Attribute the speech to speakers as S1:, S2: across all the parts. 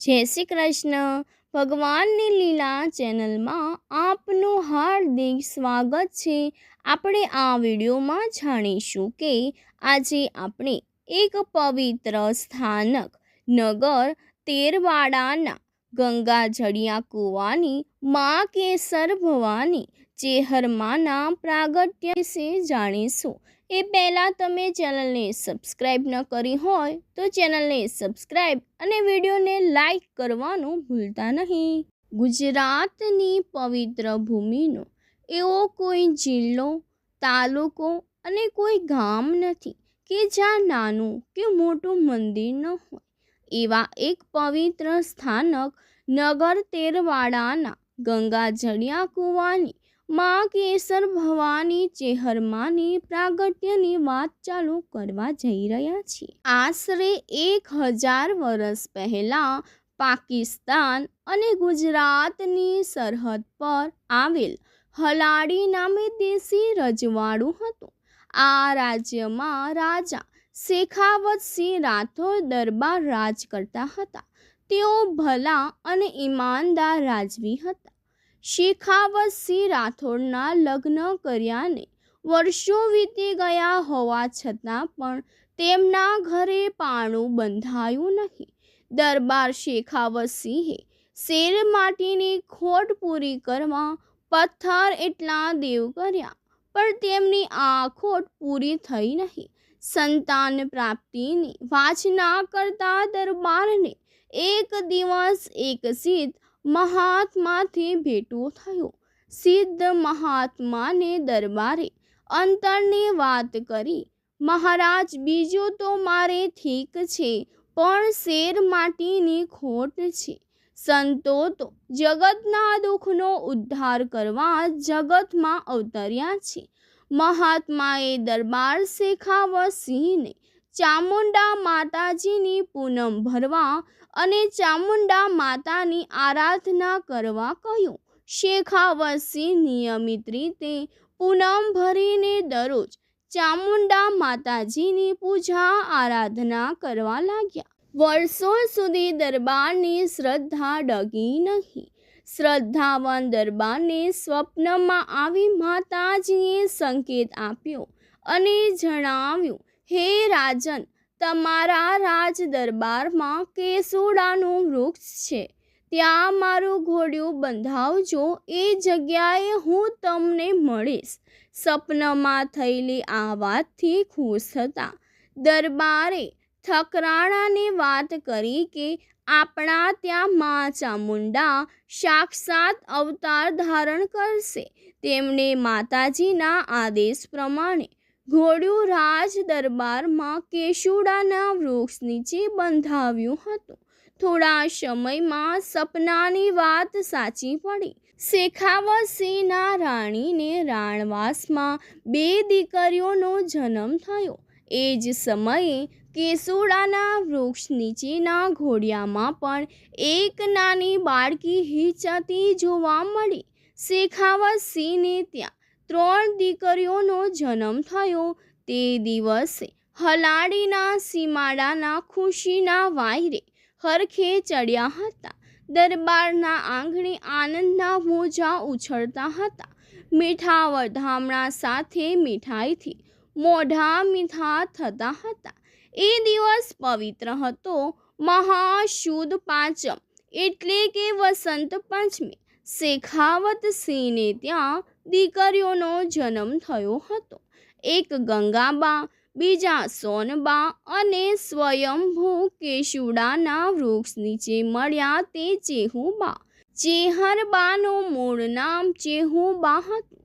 S1: જય શ્રી કૃષ્ણ. ભગવાનની લીલા ચેનલમાં આપનું હાર્દિક સ્વાગત છે. આપણે આ વિડીયોમાં જાણીશું કે આજે આપણે એક પવિત્ર સ્થાનક નગર તેરવાડાના ગંગા જડિયા કૂવાની મા કેસર ભવાની ચેહરમાના પ્રાગટ્ય વિશે જાણીશું. એ પહેલાં તમે ચેનલને સબસ્ક્રાઈબ ન કરી હોય તો ચેનલને સબસ્ક્રાઈબ અને વિડીયોને લાઈક કરવાનું ભૂલતા નહીં. ગુજરાતની પવિત્ર ભૂમિનો એવો કોઈ જિલ્લો, તાલુકો અને કોઈ ગામ નથી કે જ્યાં નાનું કે મોટું મંદિર ન હોય. એવા એક પવિત્ર સ્થાનક નગર તેરવાડાના ગંગા જળિયા કૂવાની મા કેસર ભવાની ચેહરમાની પ્રાગટ્યની વાત ચાલુ કરવા જઈ રહ્યા છીએ આશરે એક હજાર વર્ષ પહેલાં પાકિસ્તાન અને ગુજરાતની સરહદ પર આવેલ હલાડી નામે દેશી રજવાડું હતું. આ રાજ્યમાં રાજા શેખાવતસિંહ રાઠોડ દરબાર રાજ કરતા હતા. તેઓ ભલા અને ઈમાનદાર રાજવી હતા. શેખાવતસિંહ રાઠોડના લગ્ન કર્યાને વર્ષો વીતી ગયા હોવા છતાં પણ તેમના ઘરે પાણું બંધાયું નહીં. દરબાર શેખાવતસિંહે શેર માટીની ખોટ પૂરી કરવા પથ્થર એટલા દેવ કર્યા, પણ તેમની આ ખોટ પૂરી થઈ નહીં. સંતાન પ્રાપ્તિની વાંચના કરતા દરબારને એક દિવસ એક સિદ્ધ મહાત્માથી ભેટું થયું. સિદ્ધ મહાત્માને દરબારે અંતરની વાત કરી, મહારાજ, બીજું તો મારે ઠીક છે, પણ શેર માટીની ખોટ છે. સંતો તો જગતના દુઃખનો ઉદ્ધાર કરવા જગતમાં અવતર્યા છે. મહાત્માએ દરબાર શેખાવતસિંહને ચામુંડા માતાજીની પૂનમ ભરવા અને ચામુંડા માતાની આરાધના કરવા કહ્યું. શેખાવતસિંહ નિયમિત રીતે પૂનમ ભરીને દરરોજ ચામુંડા માતાજીની પૂજા આરાધના કરવા લાગ્યા. વર્ષો સુધી દરબારની શ્રદ્ધા ડગી નહીં. શ્રદ્ધાવાન દરબારને સ્વપ્નમાં આવી માતાજીએ સંકેત આપ્યો અને જણાવ્યું હે રાજન, તમારા રાજ દરબારમાં કેસુડાનું વૃક્ષ છે. ત્યાં મારું ઘોડિયું બંધાવજો, એ જગ્યાએ હું તમને મળીશ. સપનમાં થયેલી આ વાતથી ખુશ હતા. દરબારે થકરાણાને વાત કરી કે આપણા ત્યાં મા ચામુંડા સાક્ષાત અવતાર ધારણ કરશે. તેમણે માતાજીના આદેશ પ્રમાણે ઘોડિયું રાજ દરબારમાં કેશુડાના વૃક્ષ નીચે બંધાવ્યું હતું. થોડા સમયમાં સપનાની વાત સાચી પડી. શેખાવતસિંહના રાણીને રાણવાસમાં બે દીકરીઓનો જન્મ થયો. એ જ સમયે કેસુડાના વૃક્ષ નીચેના ઘોડિયામાં પણ એક નાની બાળકી હિંચતી જોવા મળી. શેખાવતસિંહને ત્યાં ત્રણ દીકરીઓનો જન્મ થયો. તે દિવસે હલાડીના સીમાડાના ખુશીના વાયરે હરખે ચડ્યા હતા. દરબારના આંગણે આનંદના મોજા ઉછળતા હતા. મીઠા વધામણા સાથે મીઠાઈથી મોઢા મીઠા થતા હતા. એ દિવસ પવિત્ર હતો. મહાશુદ્ધ પાંચમ એટલે કે વસંત પંચમી. શેખાવત સિંહને ત્યાં દીકરીઓનો જન્મ થયો હતો. એક ગંગાબા, બીજા સોનબા અને સ્વયંભૂ કેશુડાના વૃક્ષ નીચે મળ્યા તે ચેહુબા. ચેહરબાનું મૂળ નામ ચેહુબા હતું.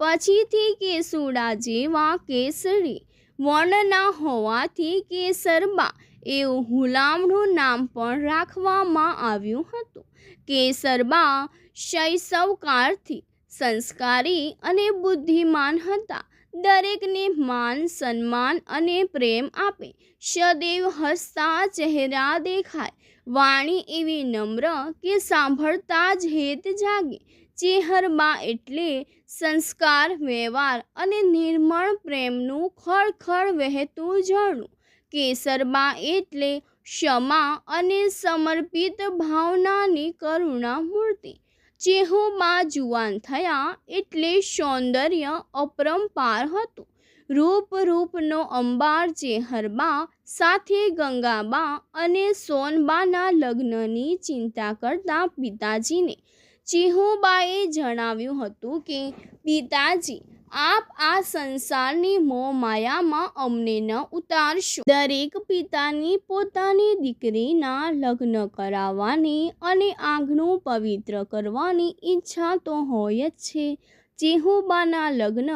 S1: પછીથી કેસુડા જેવા કેસરી, વર્ણના હોવાથી કેસરબા એવું હુલામણું નામ પણ રાખવામાં આવ્યું હતું. કેસરબા શૈશવકાળથી સંસ્કારી અને બુદ્ધિમાન હતા. દરેકને માન, સન્માન અને પ્રેમ આપે. સદૈવ હસતા ચહેરા દેખાય. વાણી એવી નમ્ર કે સાંભળતા જ હેત જાગે. ચેહરબા એટલે સંસ્કાર, વ્યવહાર અને નિર્મળ પ્રેમનું ખળખળ વહેતું ઝરણું. કેસરબા એટલે ક્ષમા અને સમર્પિત ભાવનાની કરુણા મૂર્તિ ચેહુબા જુવાન થયા એટલે સૌંદર્ય અપરંપાર હતું. રૂપ રૂપનો અંબાર ચેહરબા સાથે ગંગાબા અને સોનબાના લગ્નની ચિંતા કરતા પિતાજીને. ચેહુબાએ જણાવ્યું હતું કે, પિતાજી આપ આ સંસારની મોહ માયામાં અમને ન ઉતારશો. દરેક પિતાની પોતાની દીકરીના લગ્ન કરાવવાની અને આંગણું પવિત્ર કરવાની ઈચ્છા તો હોય જ છે. ચેહુબાના લગ્ન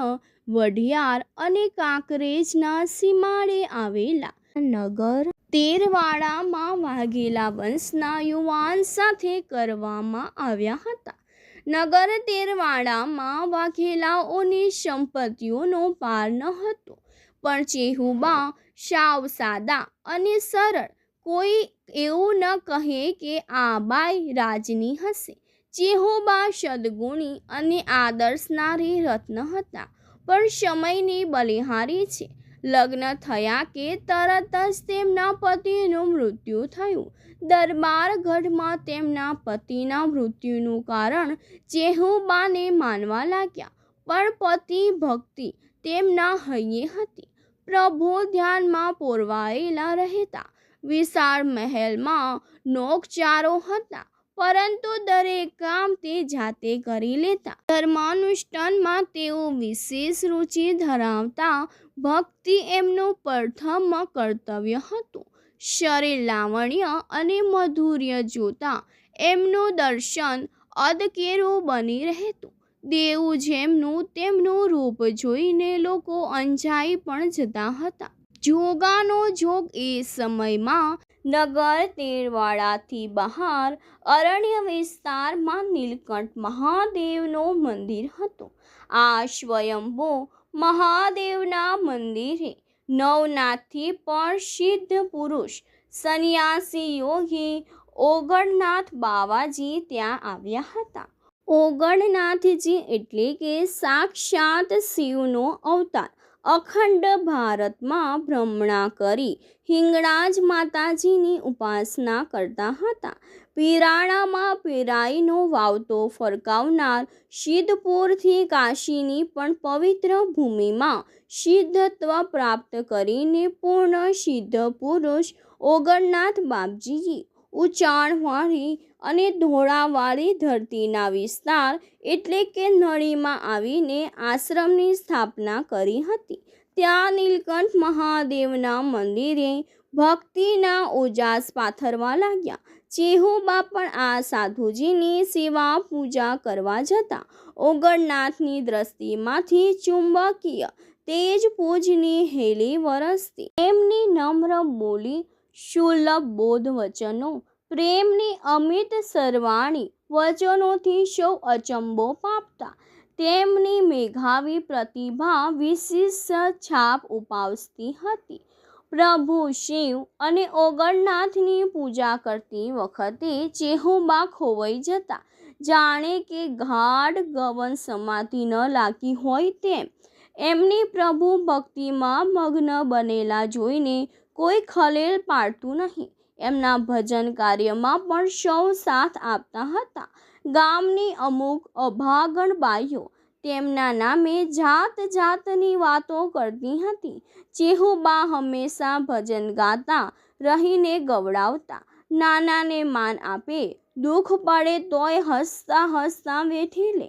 S1: વઢિયાર અને કાંકરેજના સીમાડે આવેલા. નગર તેરવાડામાં વાઘેલા વંશના યુવાન સાથે કરવામાં આવ્યા હતા. નગર તેરવાડામાં વાઘેલાઓની સંપત્તિઓનો પાર ન હતો. પણ ચેહુબા સાવ સાદા અને સરળ. કોઈ એવું ન કહે કે આ બાઈ રાજની હશે. ચેહુબા સદગુણી અને આદર્શનારી રત્ન હતા. પણ સમયની બલિહારી છે. લગ્ન થયા કે તરત જ તેમના પતિનું મૃત્યુ થયું. દરબારગઢમાં તેમના પતિના મૃત્યુનું કારણ ચેહુબાને માનવા લાગ્યા, પણ પતિ ભક્તિ તેમના હૈયે હતી. પ્રભુ ધ્યાનમાં પોરવાયેલા રહેતા, વિશાળ મહેલમાં નોકચારો હતા. પરંતુ દરેક કામ તે જાતે કરી લેતા. ધર્માનુષ્ઠાનમાં તેઓ વિશેષ રુચિ ધરાવતા ભક્તિ એમનું પ્રથમ કર્તવ્ય હતું. શરીર લાવણ્ય અને મધુર્ય જોતા એમનું દર્શન અદકેરું બની રહેતું. દેવું જેમનું તેમનું રૂપ જોઈને લોકો અંજાઈ પણ જતા હતા. જોગાનો જોગ એ સમયમાં નગર તેરવાડાથી બહાર, અરણ્ય વિસ્તારમાં નીલકંઠ મહાદેવનું મંદિર હતું. આ સ્વયંભો મહાદેવના મંદિરે નવનાથથી પણ સિદ્ધ પુરુષ સંન્યાસી યોગી ઓગણનાથ બાવાજી ત્યાં આવ્યા હતા. ઓગણનાથજી એટલે કે સાક્ષાત શિવનો અવતાર. અખંડ ભારતમાં ભ્રમણા કરી હિંગળાજ માતાજીની ઉપાસના કરતા હતા. પીરાણામાં પીરાઈનો વાવતો ફરકાવનાર સિદ્ધપુરથી કાશીની પણ પવિત્ર ભૂમિમાં સિદ્ધત્વ પ્રાપ્ત કરીને પૂર્ણ સિદ્ધ પુરુષ ઓગણનાથ બાપજીએ ઊંચાણવાળી અને ધોળાવાળી ધરતીના વિસ્તાર એટલે કે નળીમાં આવીને આશ્રમની સ્થાપના કરી હતી. ત્યાં નીલકંઠ મહાદેવના મંદિરે ભક્તિના ઓજાસ પાથરવા લાગ્યા. ચેહુબા પણ આ સાધુજીની સેવા પૂજા કરવા જતા. ઓગણનાથની દ્રષ્ટિમાંથી ચુંબકીય તેજ પૂજની હેલી વરસતી. એમની નમ્ર બોલી સુલભ બોધ વચનો, પ્રેમની અમિત સરવાણી વચનોથી સૌ અચંબો પામતા તેમની મેઘાવી પ્રતિભા વિશિષ્ટ છાપ ઉપાવતી હતી. પ્રભુ શિવ અને ઓગણનાથની પૂજા કરતી વખતે ચેહુબા ખોવાઈ જતા. જાણે કે ગાઢ ગવન સમાધિ ન લાગી હોય તેમ. એમની પ્રભુ ભક્તિમાં મગ્ન બનેલા જોઈને કોઈ ખલેલ પાડતું નહીં. એમના ભજન કાર્યમાં પણ સૌ સાથ આપતા હતા. ગામની અમુક અભાગણ બાઈઓ તેમના નામે જાત જાતની વાતો કરતી હતી. ચેહુબા હંમેશા ભજન ગાતા, રહીને ગવડાવતા. નાનાને માન આપે, દુઃખ પડે તોય હસતા હસતા વેઠી લે.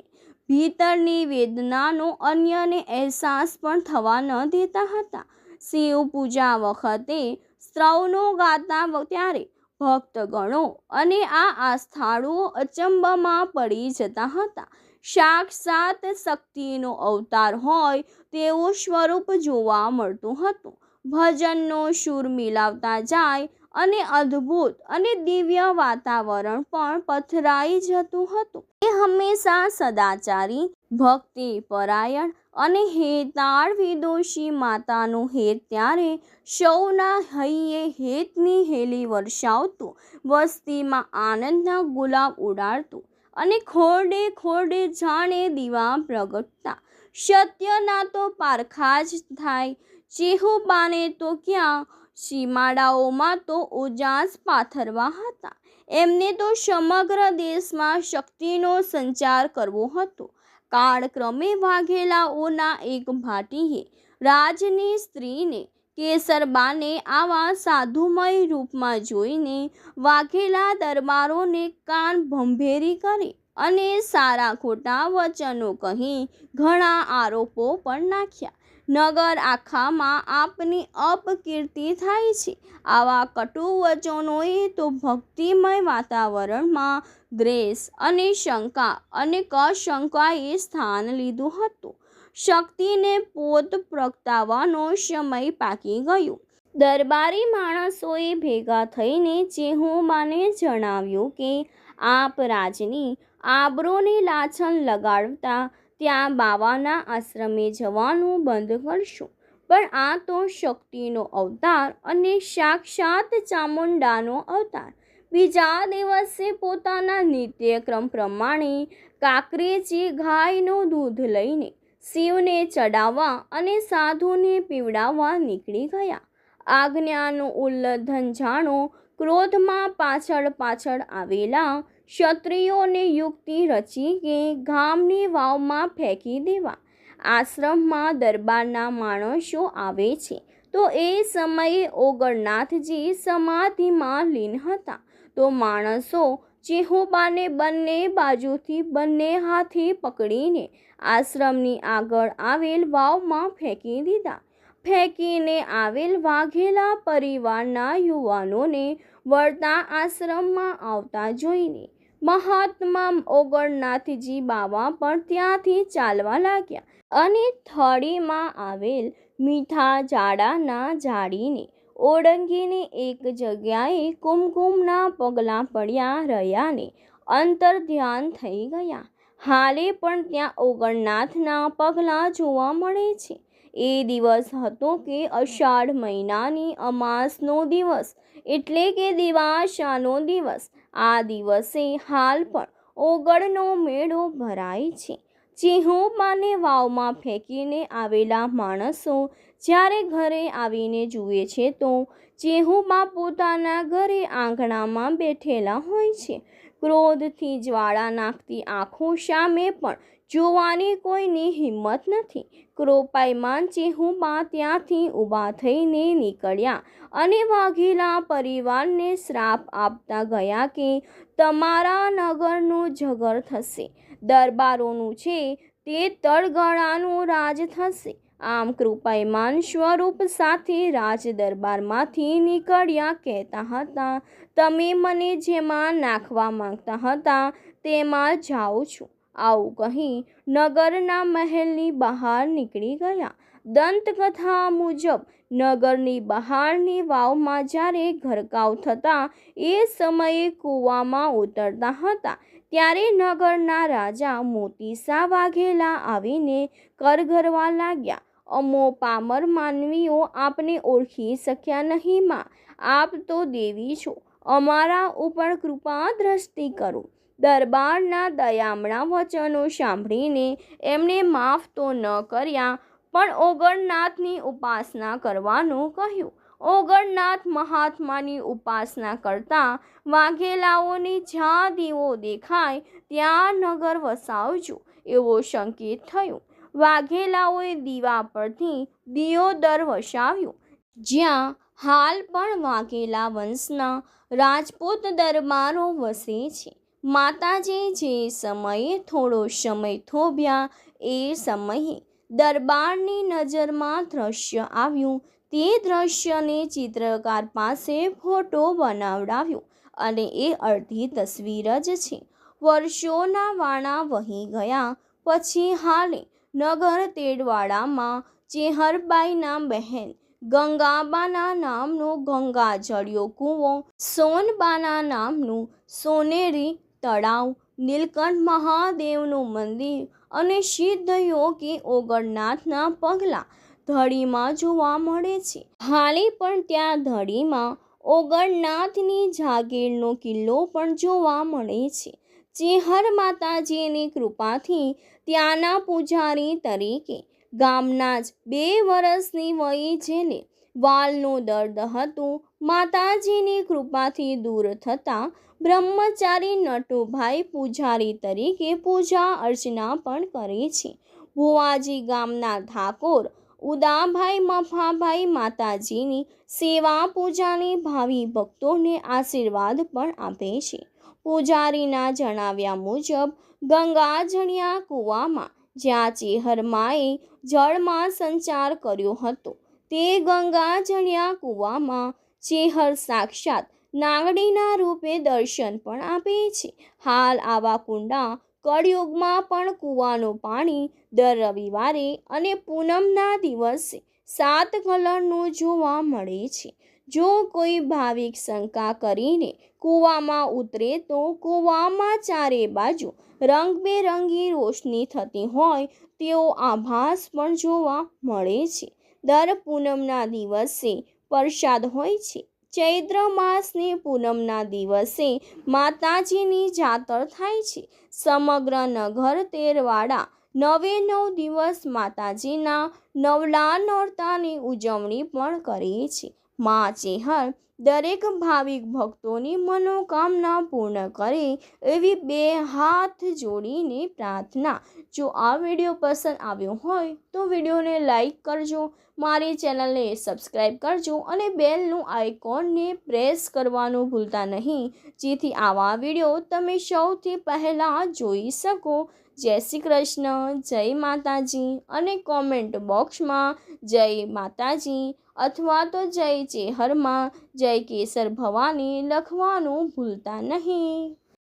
S1: ભીતરની વેદનાનો અન્યને અહેસાસ પણ થવા ન દેતા હતા. શિવ પૂજા વખતે સ્ત્રવનો ગાતા ત્યારે ભક્તગણો અને આ આસ્થાળુઓ અચંબામાં પડી જતા હતા. સાક્ષાત શક્તિનો અવતાર હોય તેવું સ્વરૂપ જોવા મળતું હતું. ભજનનો સૂર મિલાવતા જાય અને અદ્ભુત અને દિવ્ય વાતાવરણ પણ પથરાઈ જતું હતું. એ હંમેશા સદાચારી ભક્તિ પરાયણ અને હે તાળવી વિદોષી માતાનું હેત ત્યારે સૌના હૈયે હેતની હેલી વર્ષાવતું, વસ્તીમાં આનંદના ગુલાબ ઉડાડતું અને ખોરડે ખોરડે જાણે દીવા પ્રગટતા. સત્યના તો પારખા જ થાય, ચેહુબાને તો ક્યાં? સીમાડાઓમાં તો ઉજાસ પાથરવા હતા. એમને તો સમગ્ર દેશમાં શક્તિનો સંચાર કરવો હતો. કાળક્રમે વાઘેલાઓના એક ભાટીએ રાજની સ્ત્રીને કેસરબાને આવા સાધુમય રૂપમાં જોઈને વાઘેલા દરબારોને કાન ભંભેરી કરી અને સારા ખોટા વચનો કહી ઘણા આરોપો પણ નાખ્યા. નગર આખામાં આપની અપકીર્તિ થાય છે. આવા કટુ વચનોએ તો ભક્તિમય વાતાવરણમાં દ્વેષ અને શંકા અને કશંકાએ સ્થાન લીધું હતું. શક્તિને પોત પ્રગટાવવાનો સમય પાકી ગયો. દરબારી માણસોએ ભેગા થઈને ચેહુમાને જણાવ્યું કે, આપ રાજની આબરોને લાછન લગાડતા ત્યાં બાવાના આશ્રમે જવાનું બંધ કરશો. પણ આ તો શક્તિનો અવતાર અને સાક્ષાત ચામુંડાનો અવતાર. બીજા દિવસે પોતાના નિત્યક્રમ પ્રમાણે કાકરેજી ગાયનું દૂધ લઈને શિવને ચડાવવા અને સાધુને પીવડાવવા નીકળી ગયા. આજ્ઞાનું ઉલ્લંઘન જાણો ક્રોધમાં પાછળ પાછળ આવેલા ક્ષત્રિયોને યુક્તિ રચી કે ગામની વાવમાં ફેંકી દેવા. આશ્રમમાં દરબારના માણસો આવે છે. તો એ સમયે ઓગણનાથજી સમાધિમાં લીન હતા. તો માણસો ચેહુબાને બંને બાજુથી બંને હાથે પકડીને આશ્રમની આગળ આવેલ વાવમાં ફેંકી દીધા. ફેંકીને આવેલ વાઘેલા પરિવારના યુવાનોને વળતા આશ્રમમાં આવતા જોઈને મહાત્મા ઓગણનાથજી બાવા પણ ત્યાંથી ચાલવા લાગ્યા અને થળીમાં આવેલ મીઠા જાડાના ઝાડીને ઓળંગીને એક જગ્યાએ કુમકુમના પગલાં પડ્યા રહ્યાને અંતર ધ્યાન થઈ ગયા. હાલે પણ ત્યાં ઓગણનાથના પગલાં જોવા મળે છે. એ દિવસ હતો કે અષાઢ મહિનાની અમાસનો દિવસ, એટલે કે દિવાસાનો દિવસ. આ દિવસે હાલ પણ ઓગળનો મેળો ભરાય છે. ચેહુબાને વાવમાં ફેંકીને આવેલા માણસો જ્યારે ઘરે આવીને જુએ છે તો ચેહુબા પોતાના ઘરે આંગણામાં બેઠેલા હોય છે. ક્રોધથી જ્વાળા નાખતી આંખો સામે પણ જોવાની કોઈની હિંમત નથી. ક્રોપાયમાન ચેહુબા ત્યાંથી ઊભા થઈને નીકળ્યા અને વાઘેલા પરિવારને શ્રાપ આપતા ગયા કે તમારા નગરનું જગર થશે. દરબારોનું છે તે તળગળાનું રાજ થશે. આમ કૃપાયમાન સ્વરૂપ સાથે રાજ દરબારમાંથી નીકળ્યા કહેતા હતા, તમે મને જેમાં નાખવા માંગતા હતા, તેમાં જાઉં છું. આવું કહી નગરના મહેલની બહાર નીકળી ગયા. દંતકથા મુજબ નગરની બહારની વાવમાં જ્યારે ઘરકાવ થતાં એ સમયે કૂવામાં ઉતરતા હતા. ત્યારે નગરના રાજા મોતીસા વાઘેલા આવીને કરગરવા લાગ્યા. અમો પામર માનવીઓ, આપને ઓળખી શક્યા નહીં માં. આપ તો દેવી છો. અમારા ઉપર કૃપા દ્રષ્ટિ કરો. દરબારના દયામણા વચનો સાંભળીને એમણે માફ તો ન કર્યા, પણ ઓગણનાથની ઉપાસના કરવાનું કહ્યું. ઓગણનાથ મહાત્માની ઉપાસના કરતા વાઘેલાઓની જ્યાં દીવો દેખાય, ત્યાં નગર વસાવજો એવો સંકેત થયો. વાઘેલાઓએ દીવા પરથી દિયોદર વસાવ્યો. જ્યાં હાલ પણ વાઘેલા વંશના રાજપૂત દરબારો વસે છે. માતાજી જે સમયે થોડો સમય થોભ્યા, એ સમયે દરબારની નજરમાં દ્રશ્ય આવ્યું. તે દ્રશ્યને ચિત્રકાર પાસે ફોટો બનાવડાવ્યો અને એ અડધી તસવીર જ છે. વર્ષોના વાણા વહી ગયા. પછી હાલે નગર તેડવાડામાં ચેહરબાઈના બહેન ગંગાબાના નામનો ગંગા જળિયો કૂવો, સોનબાના નામનું સોનેરી તળાવ, નીલકંઠ મહાદેવનું મંદિર અને સિદ્ધ યોગી ઓગણનાથના પગલાં ધડીમાં જોવા મળે છે. હાલે પણ ત્યાં ધડીમાં ઓગણનાથની જાગીરનો કિલ્લો પણ જોવા મળે છે ચેહર માતાજીની કૃપાથી ત્યાંના પૂજારી તરીકે ગામના જ બે વર્ષની વયે જેને વાલનું દર્દ હતું માતાજીની કૃપાથી દૂર થતાં બ્રહ્મચારી નટુભાઈ પૂજારી તરીકે પૂજા અર્ચના પણ કરે છે. ભુવાજી ગામના ઠાકોર, ઉદાભાઈ, મફાભાઈ માતાજીની સેવા પૂજાની ભાવિ ભક્તોને આશીર્વાદ પણ આપે છે. પૂજારીના જણાવ્યા મુજબ ગંગાજળિયા કૂવામાં જ્યાં ચેહરમાએ જળમાં સંચાર કર્યો હતો, તે ગંગાજળિયા કૂવામાં ચેહર સાક્ષાત નાગડીના રૂપે દર્શન પણ આપે છે. હાલ આવા કુંડા કળયુગમાં પણ કૂવાનું પાણી દર રવિવારે અને પૂનમના દિવસે સાત કલરનું જોવા મળે છે. જો કોઈ ભાવિક શંકા કરીને કૂવામાં ઉતરે તો કૂવામાં ચારે બાજુ રંગબેરંગી રોશની થતી હોય તેવો આભાસ પણ જોવા મળે છે. દર પૂનમના દિવસે પ્રસાદ હોય છે. ચૈત્ર માસની પૂનમના દિવસે માતાજીની જાતર થાય છે. સમગ્ર નગર તેરવાડા નવે નવ દિવસ માતાજીના નવલા નોરતાની ઉજવણી પણ કરે છે. મા ચેહર દરેક ભાવિક ભક્તોની મનોકામના પૂર્ણ કરે એવી બે હાથ જોડીને પ્રાર્થના. જો આ વીડિયો પસંદ આવ્યો હોય તો વિડીયોને લાઈક કરજો, મારી ચેનલને સબસ્ક્રાઈબ કરજો અને બેલનું આઇકોનને પ્રેસ કરવાનું ભૂલતા નહીં. જેથી આવા વીડિયો તમે સૌથી પહેલાં જોઈ શકો. જય શ્રી કૃષ્ણ, જય માતાજી અને કોમેન્ટ બોક્સમાં જય માતાજી. અથવા તો જય ચેહરમાં જય કેસર ભવાની લખવાનું ભૂલતા નહીં.